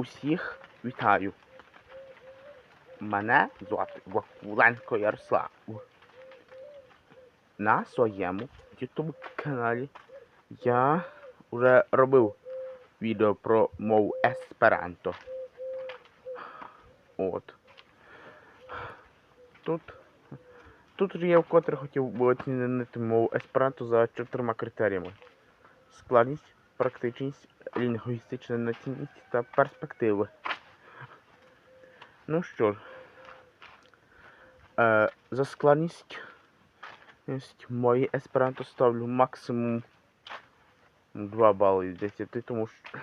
Усіх вітаю. Мене звати Вакуленко Ярослав. На своєму YouTube каналі я вже робив відео про мову Есперанто. От. Тут. Тут же я вкотре хотів би оцінити мову Есперанто за чотирма критеріями. Складність, практичність, лінгвістична націнність та перспективи. Ну що ж, е, за складність мої есперанто ставлю максимум 2 бали із 10, тому що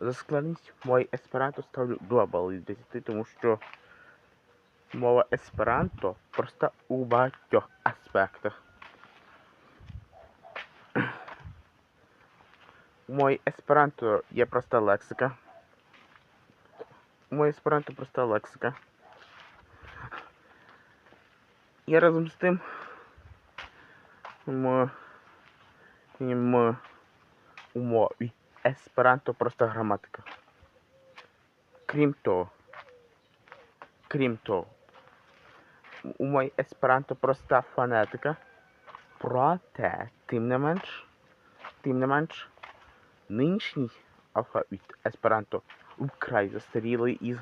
за складність мої есперанто ставлю 2 бали із 10, тому що мова есперанто проста у багатьох аспектах. У моїй есперанто є проста лексика. У моїй есперанто проста лексика. І разом з тим м, м, у мові есперанто проста граматика. Крім того, крім того, у моїй есперанто проста фонетика. Проте, тим не менш, тим не менш, нинішній алфавіт есперанто вкрай застарілий із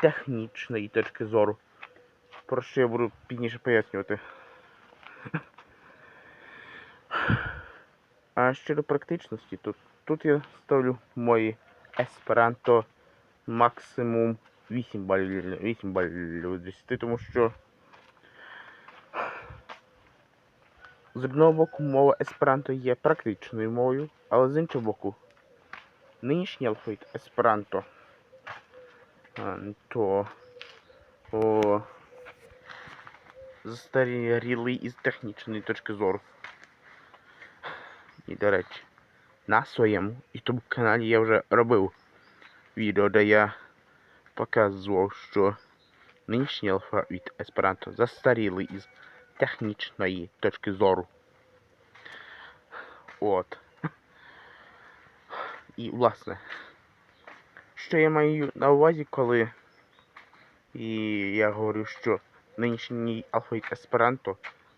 технічної точки зору. Про що я буду пізніше пояснювати. А щодо практичності, то тут я ставлю мої есперанто максимум 8 балів, 8 балів 10, тому що з одного боку мова есперанто є практичною мовою, але з іншого боку, нинішній алфавіт есперанто то о, застарілий із технічної точки зору. І, до речі, на своєму YouTube каналі я вже робив відео, де я показував, що нинішній алфавіт есперанто застарілий із технічної точки зору. От. І, власне, що я маю на увазі, коли і я говорю, що нинішній алфавіт есперанто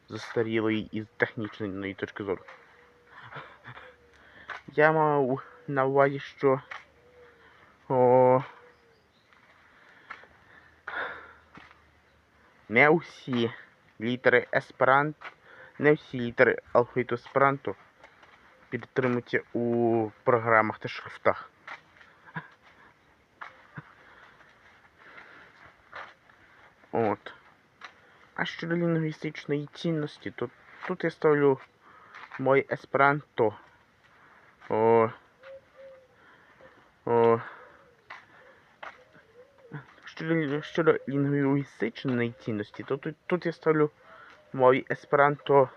застарілий із технічної точки зору. Я мав на увазі, що о, не усі літери есперант, не всі літери алфавіту есперанто підтримуються у програмах та шрифтах. От. А щодо лінгвістичної цінності, то тут я ставлю мой есперанто. О, о, щодо, лінгвістичної цінності, то тут, тут я ставлю мой есперанто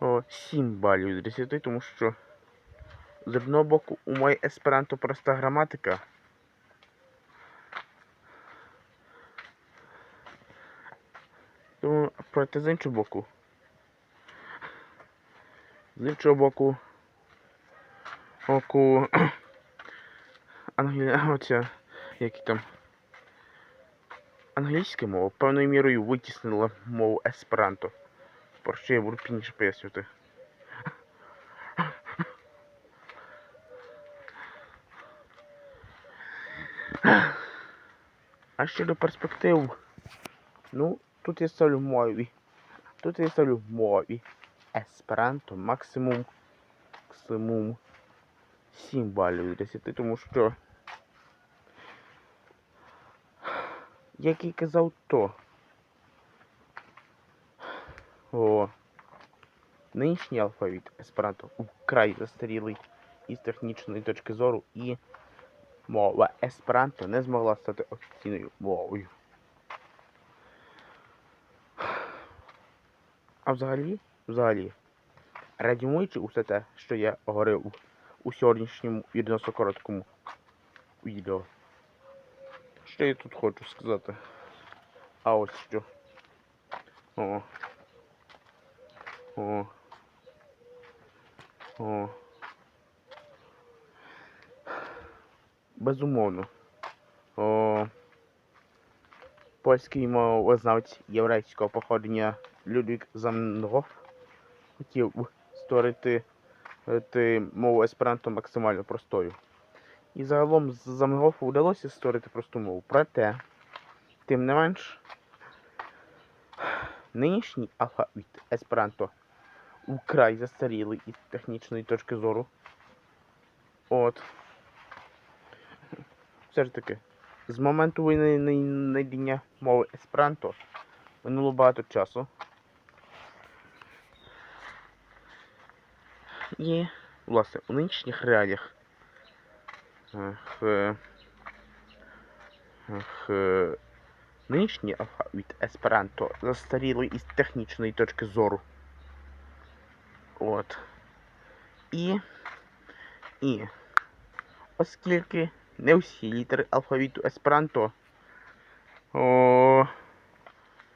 о, 7 балів з 10, тому що з одного боку у моїй есперанто проста граматика. Тому, проте з іншого боку. З іншого боку. Боку. Англія, оця, які там. Англійська мова певною мірою витіснила мову есперанто. Про що я буду пізніше пояснювати. А щодо перспектив, ну, тут я ставлю мові. Тут я ставлю мові. Есперанто максимум. Максимум 7 балів 10, тому що. Як і казав то. О. Нинішній алфавіт есперанто вкрай застарілий із технічної точки зору і мова есперанто не змогла стати офіційною мовою. А взагалі, взагалі, радімуючи усе те, що я говорив у сьогоднішньому відносно короткому відео. Що я тут хочу сказати? А ось що. О. О. О. безумовно. О, польський мовознавець єврейського походження Людвік Замнгоф хотів створити е, мову есперанто максимально простою. І загалом з Замнгофу вдалося створити просту мову. Проте, тим не менш, нинішній алфавіт есперанто украй застарілий із технічної точки зору. От. Все ж таки, з моменту винайдення мови есперанто минуло багато часу. І, власне, у нинішніх реаліях ех, е, ех, е, нинішній алфавіт есперанто застарілий із технічної точки зору. От. І. І. Оскільки не всі літери алфавіту есперанто. О,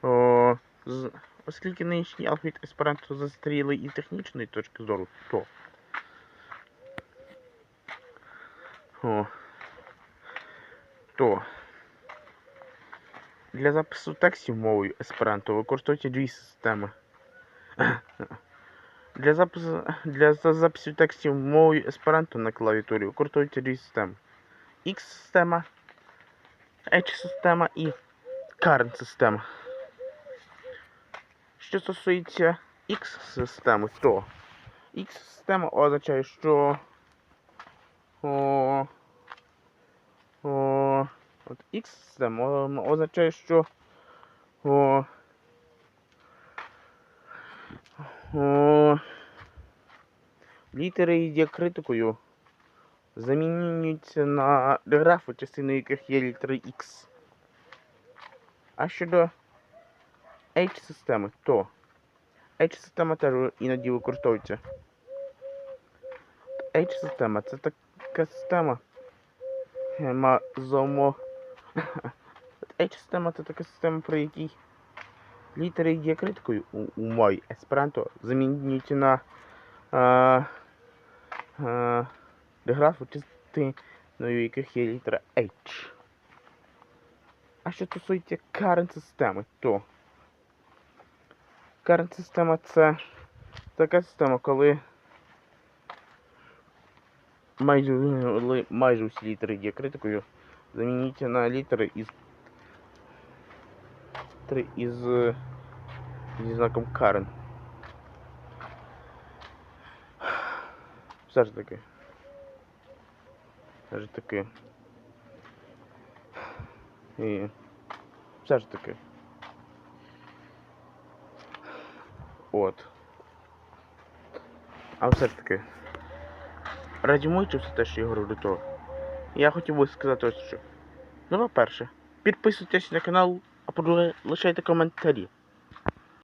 о, з, оскільки нинішній алфавіт есперанто застарілий із технічної точки зору, то. О, то. Для запису текстів мовою есперанто використовуйте дві системи. Для запису, для запису текстів мовою есперанто на клавіатурі використовуйте дві системи. X-система, H-система і current система. Що стосується X-системи, то X-система означає, що о, о, от X-система о- означає, що о, о, літери із діакритикою замінюються на графи, частиною яких є літери X. А щодо H-системи, то H-система теж іноді використовується. H-система це така система. е, ма- зомо. H-система це така система, при якій літери із діакритикою у, у мові есперанто замінюються на а, а, деграфу частиною яких є літера H. А що стосується current системи, то current система це така система, коли майже, ли- майже всі літери діакритикою замінюються на літери із три із знаком current. Все ж таки. Все ж таки. І все ж таки. От. А все ж таки. Резюмуючи все те, що я говорю до того. Я хотів би сказати ось що. Ну, по-перше, підписуйтесь на канал, а по-друге, лишайте коментарі.